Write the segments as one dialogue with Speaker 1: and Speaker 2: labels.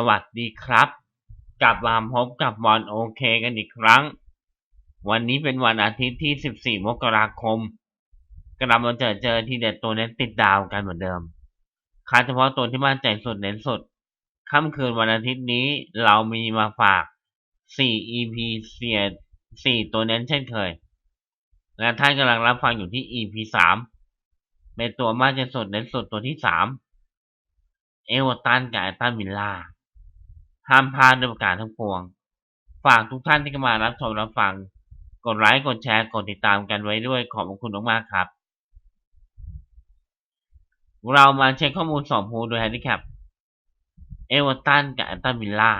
Speaker 1: สวัสดีครับ กลับมาพบกับบอลโอเคกันอีกครั้ง วันนี้เป็นวันอาทิตย์ที่ 14 มกราคม กลับมาเจอเจอที่เด็ดตัวเน้นติดดาวกันเหมือนเดิมคัดเฉพาะตัวที่มั่นใจสุดเน้นสุด ค่ำคืนวันอาทิตย์นี้เรามีมาฝาก 4 EP เสีย4ตัวเน้นเช่นเคย และท่านกำลังรับฟังอยู่ที่ EP 3เป็นตัวมั่นใจสุดเน้นสุดตัวที่ 3 เอเวอร์ตันกับแอตตันวิลล่า ห้ามพลาดด้วยประการทั้งปวง ฝากทุกท่านที่เข้ามารับชมรับฟัง กดไลค์ กดแชร์ กดติดตามกันไว้ด้วยขอบคุณมากๆครับ เรามาเช็คข้อมูลสองภูโดยแฮนดิแคป เอเวอร์ตันกับแอนตันวิลล่า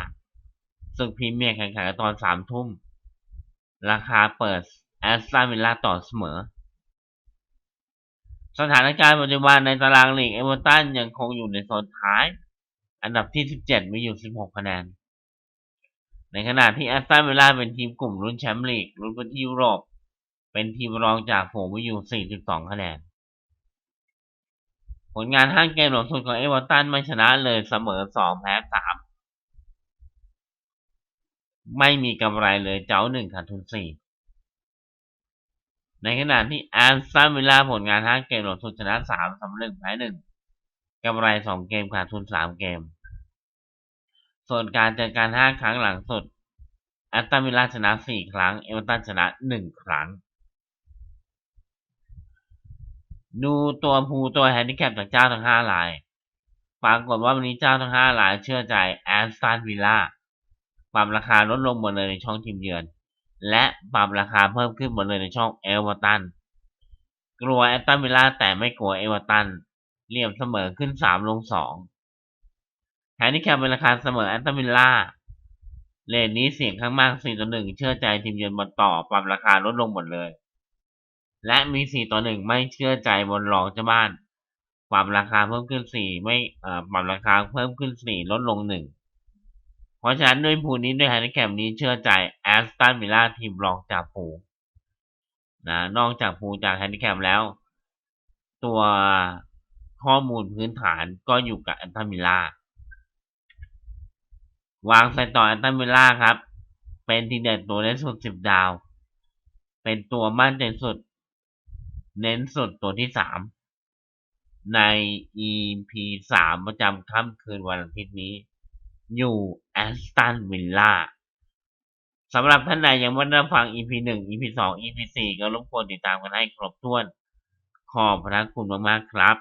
Speaker 1: ศึกพรีเมียร์แข่งขันกันตอนสามทุ่ม ราคาเปิดแอสตันวิลล่าต่อเสมอ สถานการณ์ปัจจุบันในตารางลีกเอเวอร์ตันยังคงอยู่ในโซนท้าย อันดับที่ 17 มีอยู่ 16 คะแนน ในขณะที่แอสตันวิลล่าเป็นทีมกลุ่มลุ้นแชมป์ลีกลุ้นพื้นที่ยุโรป เป็นทีมรองจากฝูงมีอยู่ 42 คะแนน ผลงาน5เกมหลังสุดของเอเวอร์ตันไม่ชนะเลยเสมอ 2 แพ้ 3 ไม่มีกำไรเลยเจ้า1ขาดทุน4ในขณะที่แอสตันวิลล่าผลงาน5เกมหลังสุดชนะ3เสมอ1แพ้1กำไร2เกมขาดทุน3เกม ส่วนการเจอกัน5ครั้งหลังสุดแอตตันวิลล่าชนะ4ครั้ง เอเวอร์ตันชนะ1ครั้ง ดูตัวภูตัวแฮนดิแคปจากเจ้าทั้ง5ราย ปรากฏว่าวันนี้เจ้าทั้ง5รายเชื่อใจแอสตันวิลล่าปรับราคาลดลงหมดเลยในช่องทีมเยือน และปรับราคาเพิ่มขึ้นหมดเลยในช่องเอเวอร์ตัน กลัวแอตตันวิลล่าแต่ไม่กลัวเอเวอร์ตันเหลี่ยมเสมอขึ้น3ลง2 แฮนดิแคปเป็นราคาเสมอแอตตันวิลล่าเลนนี้เสียงข้างมาก4ต่อ1เชื่อใจทีมเยือนบนต่อปรับราคาลดลงหมดเลย และมี 4 ต่อ 1 ไม่เชื่อใจบนรองเจ้าบ้าน ปรับราคาเพิ่มขึ้น 4 ไม่เอ่อปรับราคาเพิ่มขึ้น 4 ลดลง 1 เพราะฉะนั้นด้วยภูนี้ด้วยแฮนดิแคปนี้เชื่อใจแอสตันวิลล่าทีมรองจากภูนะนอกจากภูจากแฮนดิแคปแล้ว ตัวข้อมูลพื้นฐานก็อยู่กับแอนตันวิลล่า วางใส่ต่อแอนตันวิลล่าครับ เป็นทีเด็ดตัวเน้นสุดสิบดาว เป็นตัวมั่นใจสุด เน้นสุดตัวที่สามใน EP สามประจำค่ำคืนวันอาทิตย์นี้ อยู่แอสตันวิลล่าสำหรับท่านใดยังไม่ได้ฟัง EP หนึ่ง EP สอง EP สี่ก็รบกวนติดตามกันให้ครบถ้วน ขอบพระคุณมากๆครับ